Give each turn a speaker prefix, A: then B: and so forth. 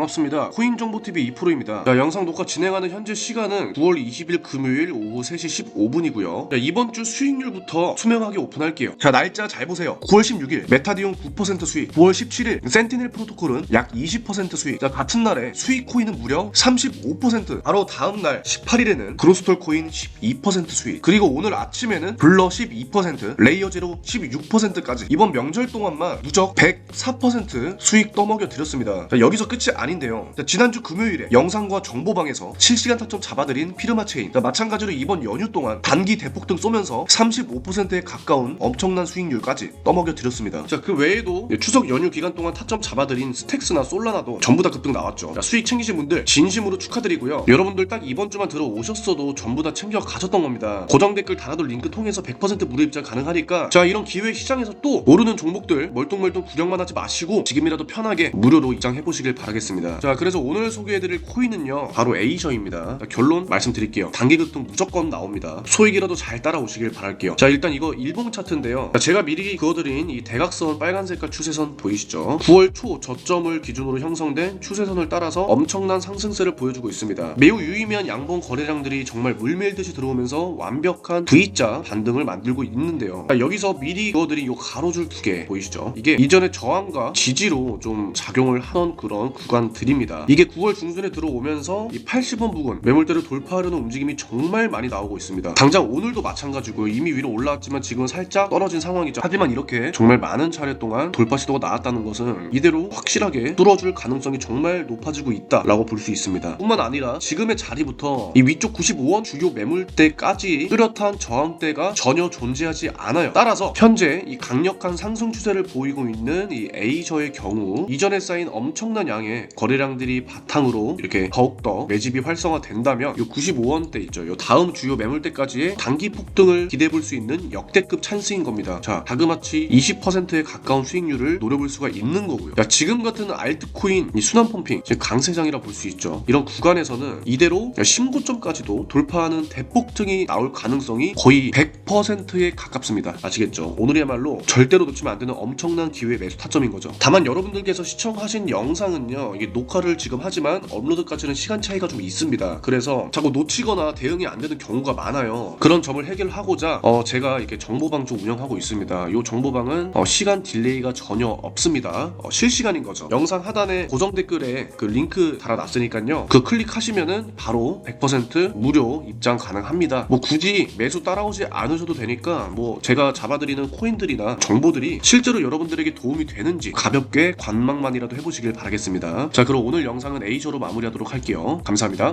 A: 반갑습니다. 코인정보TV 이프로입니다. 자, 영상 녹화 진행하는 현재 시간은 9월 20일 금요일 오후 3시 15분이고요. 이번 주 수익률부터 투명하게 오픈할게요. 자, 날짜 잘 보세요. 9월 16일 메타디온 9% 수익, 9월 17일 센티넬 프로토콜은 약 20% 수익. 자, 같은 날에 수익 코인은 무려 35%. 바로 다음 날 18일에는 그로스톨 코인 12% 수익. 그리고 오늘 아침에는 블러 12%, 레이어 제로 16%까지 이번 명절 동안만 누적 104% 수익 떠먹여 드렸습니다. 자, 여기서 끝이 아 닌데요. 자, 지난주 금요일에 영상과 정보방에서 실시간 타점 잡아드린 피르마 체인. 자, 마찬가지로 이번 연휴 동안 단기 대폭등 쏘면서 35%에 가까운 엄청난 수익률까지 떠먹여 드렸습니다. 자, 그 외에도 추석 연휴 기간 동안 타점 잡아드린 스택스나 솔라나도 전부 다 급등 나왔죠. 자, 수익 챙기신 분들 진심으로 축하드리고요. 여러분들 딱 이번 주만 들어오셨어도 전부 다 챙겨 가셨던 겁니다. 고정 댓글 달아둘 링크 통해서 100% 무료 입장 가능하니까 자 이런 기회 시장에서 또 모르는 종목들 멀뚱멀뚱 구경만 하지 마시고 지금이라도 편하게 무료로 입장해 보시길 바라겠습니다. 자 그래서 오늘 소개해드릴 코인은요 바로 에이셔입니다. 자, 결론 말씀드릴게요. 단기 급등 무조건 나옵니다. 소액이라도 잘 따라오시길 바랄게요. 자 일단 이거 일봉 차트인데요. 자, 제가 미리 그어드린 이 대각선 빨간 색깔 추세선 보이시죠? 9월 초 저점을 기준으로 형성된 추세선을 따라서 엄청난 상승세를 보여주고 있습니다. 매우 유의미한 양봉 거래량들이 정말 물밀듯이 들어오면서 완벽한 V자 반등을 만들고 있는데요. 자, 여기서 미리 그어드린 이 가로줄 두 개 보이시죠? 이게 이전에 저항과 지지로 좀 작용을 하던 그런 구간 들입니다. 이게 9월 중순에 들어오면서 이 80원 부근 매물대를 돌파하려는 움직임이 정말 많이 나오고 있습니다. 당장 오늘도 마찬가지고 이미 위로 올라왔지만 지금은 살짝 떨어진 상황이죠. 하지만 이렇게 정말 많은 차례 동안 돌파 시도가 나왔다는 것은 이대로 확실하게 뚫어줄 가능성이 정말 높아지고 있다라고 볼 수 있습니다. 뿐만 아니라 지금의 자리부터 이 위쪽 95원 주요 매물대까지 뚜렷한 저항대가 전혀 존재하지 않아요. 따라서 현재 이 강력한 상승 추세를 보이고 있는 이 에이저의 경우 이전에 쌓인 엄청난 양의 거래량들이 바탕으로 이렇게 더욱더 매집이 활성화된다면 이 95원대 있죠. 이 다음 주요 매물대까지의 단기 폭등을 기대해 볼 수 있는 역대급 찬스인 겁니다. 자, 자그마치 20%에 가까운 수익률을 노려볼 수가 있는 거고요. 자, 지금 같은 알트코인 이 순환 펌핑 지금 강세장이라 볼 수 있죠. 이런 구간에서는 이대로 신고점까지도 돌파하는 대폭등이 나올 가능성이 거의 100%에 가깝습니다. 아시겠죠? 오늘이야말로 절대로 놓치면 안 되는 엄청난 기회 매수 타점인 거죠. 다만 여러분들께서 시청하신 영상은요, 이게 녹화를 지금 하지만 업로드까지는 시간 차이가 좀 있습니다. 그래서 자꾸 놓치거나 대응이 안 되는 경우가 많아요. 그런 점을 해결하고자 어, 제가 이렇게 정보방 좀 운영하고 있습니다. 이 정보방은 어, 시간 딜레이가 전혀 없습니다. 어, 실시간인 거죠. 영상 하단에 고정 댓글에 그 링크 달아놨으니까요. 그 클릭하시면은 바로 100% 무료 입장 가능합니다. 뭐 굳이 매수 따라오지 않으셔도 되니까 뭐 제가 잡아드리는 코인들이나 정보들이 실제로 여러분들에게 도움이 되는지 가볍게 관망만이라도 해보시길 바라겠습니다. 자 그럼 오늘 영상은 A조로 마무리하도록 할게요. 감사합니다.